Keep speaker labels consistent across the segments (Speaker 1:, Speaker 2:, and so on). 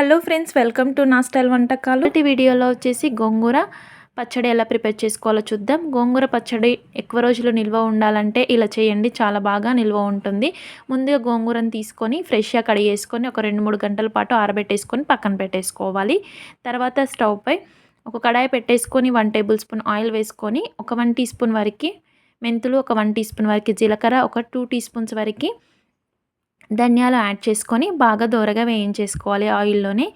Speaker 1: Hello friends welcome to నా style వంటకాలు. ఈ వీడియోలో వచ్చేసి గోంగూర పచ్చడి ఎలా ప్రిపేర్ చేసుకోవాలో చూద్దాం. గోంగూర పచ్చడి ఎక్కువ రోజులు నిల్వ ఉండాలంటే ఇలా చేయండి చాలా బాగా నిల్వ ఉంటుంది. ముందుగా గోంగూరను తీసుకొని ఫ్రెష్గా కడిగేసుకొని ఒక రెండు మూడు గంటల పాటు ఆరబెట్టేసుకొని పక్కన పెట్టేసుకోవాలి. తర్వాత స్టవ్ పై ఒక కడాయి పెట్టేసుకొని వన్ టేబుల్ స్పూన్ ఆయిల్ వేసుకొని ఒక వన్ టీ స్పూన్ వరకు మెంతులు ఒక వన్ టీ స్పూన్ వరకు జీలకర్ర ఒక టూ టీ స్పూన్స్ వరకు ధనియాలు యాడ్ చేసుకొని బాగా దోరగా వేయించేసుకోవాలి ఆయిల్లోనే.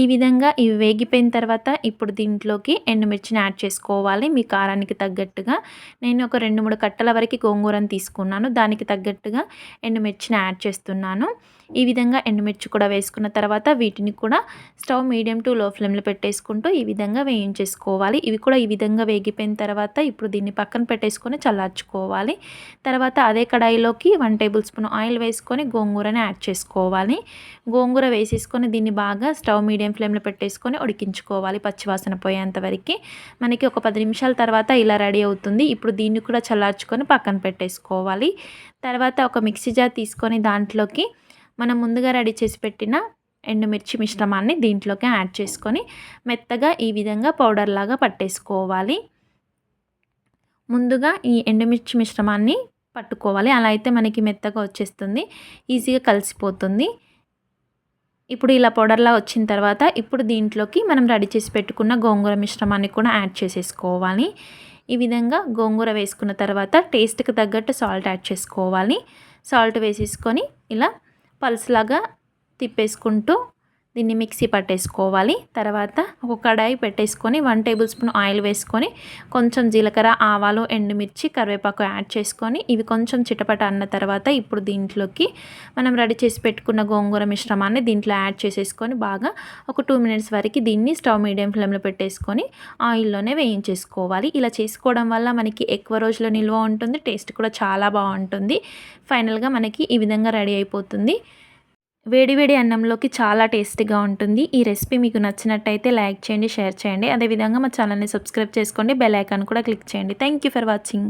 Speaker 1: ఈ విధంగా ఇవి వేగిపోయిన తర్వాత ఇప్పుడు దీంట్లోకి ఎండుమిర్చిని యాడ్ చేసుకోవాలి. మీ కారానికి తగ్గట్టుగా. నేను ఒక రెండు మూడు కట్టల వరకు గోంగూరను తీసుకున్నాను. దానికి తగ్గట్టుగా ఎండుమిర్చిని యాడ్ చేస్తున్నాను. ఈ విధంగా ఎండుమిర్చి కూడా వేసుకున్న తర్వాత వీటిని కూడా స్టవ్ మీడియం టు లో ఫ్లేమ్లో పెట్టేసుకుంటూ ఈ విధంగా వేయించేసుకోవాలి. ఇవి కూడా ఈ విధంగా వేగిపోయిన తర్వాత ఇప్పుడు దీన్ని పక్కన పెట్టేసుకొని చల్లార్చుకోవాలి. తర్వాత అదే కడాయిలోకి వన్ టేబుల్ స్పూన్ ఆయిల్ వేసుకొని గోంగూర గోంగూరని యాడ్ చేసుకోవాలి. గోంగూర వేసేసుకొని దీన్ని బాగా స్టవ్ మీడియం ఫ్లేమ్లో పెట్టేసుకొని ఉడికించుకోవాలి పచ్చివాసన పోయేంత వరకు. మనకి ఒక పది నిమిషాల తర్వాత ఇలా రెడీ అవుతుంది. ఇప్పుడు దీన్ని కూడా చల్లార్చుకొని పక్కన పెట్టేసుకోవాలి. తర్వాత ఒక మిక్సీ జార్ తీసుకొని దాంట్లోకి మనం ముందుగా రెడీ చేసి పెట్టిన ఎండుమిర్చి మిశ్రమాన్ని దీంట్లోకి యాడ్ చేసుకొని మెత్తగా ఈ విధంగా పౌడర్ లాగా పట్టేసుకోవాలి. ముందుగా ఈ ఎండుమిర్చి మిశ్రమాన్ని పట్టుకోవాలి. అలా అయితే మనకి మెత్తగా వచ్చేస్తుంది. ఈజీగా కలిసిపోతుంది. ఇప్పుడు ఇలా పౌడర్లా వచ్చిన తర్వాత ఇప్పుడు దీంట్లోకి మనం రెడీ చేసి పెట్టుకున్న గోంగూర మిశ్రమాన్ని కూడా యాడ్ చేసేసుకోవాలి. ఈ విధంగా గోంగూర వేసుకున్న తర్వాత టేస్ట్కి తగ్గట్టు సాల్ట్ యాడ్ చేసుకోవాలి. సాల్ట్ వేసేసుకొని ఇలా పల్స్లాగా తిప్పేసుకుంటూ దీన్ని మిక్సీ పట్టేసుకోవాలి. తర్వాత ఒక కడాయి పెట్టేసుకొని వన్ టేబుల్ స్పూన్ ఆయిల్ వేసుకొని కొంచెం జీలకర్ర ఆవాలు ఎండుమిర్చి కరివేపాకు యాడ్ చేసుకొని ఇవి కొంచెం చిటపట అన్న తర్వాత ఇప్పుడు దీంట్లోకి మనం రెడీ చేసి పెట్టుకున్న గోంగూర మిశ్రమాన్ని దీంట్లో యాడ్ చేసేసుకొని బాగా ఒక టూ మినిట్స్ వరకు దీన్ని స్టవ్ మీడియం ఫ్లేమ్లో పెట్టేసుకొని ఆయిల్లోనే వేయించేసుకోవాలి. ఇలా చేసుకోవడం వల్ల మనకి ఎక్కువ రోజులు నిల్వ ఉంటుంది టేస్ట్ కూడా చాలా బాగుంటుంది. ఫైనల్గా మనకి ఈ విధంగా రెడీ అయిపోతుంది. వేడివేడి అన్నంలోకి చాలా టేస్టీగా ఉంటుంది. ఈ రెసిపీ మీకు నచ్చినట్టయితే లైక్ చేయండి షేర్ చేయండి. అదేవిధంగా మా ఛానల్ని సబ్స్క్రైబ్ చేసుకోండి. బెల్ ఐకాన్ కూడా క్లిక్ చేయండి. Thank you for watching.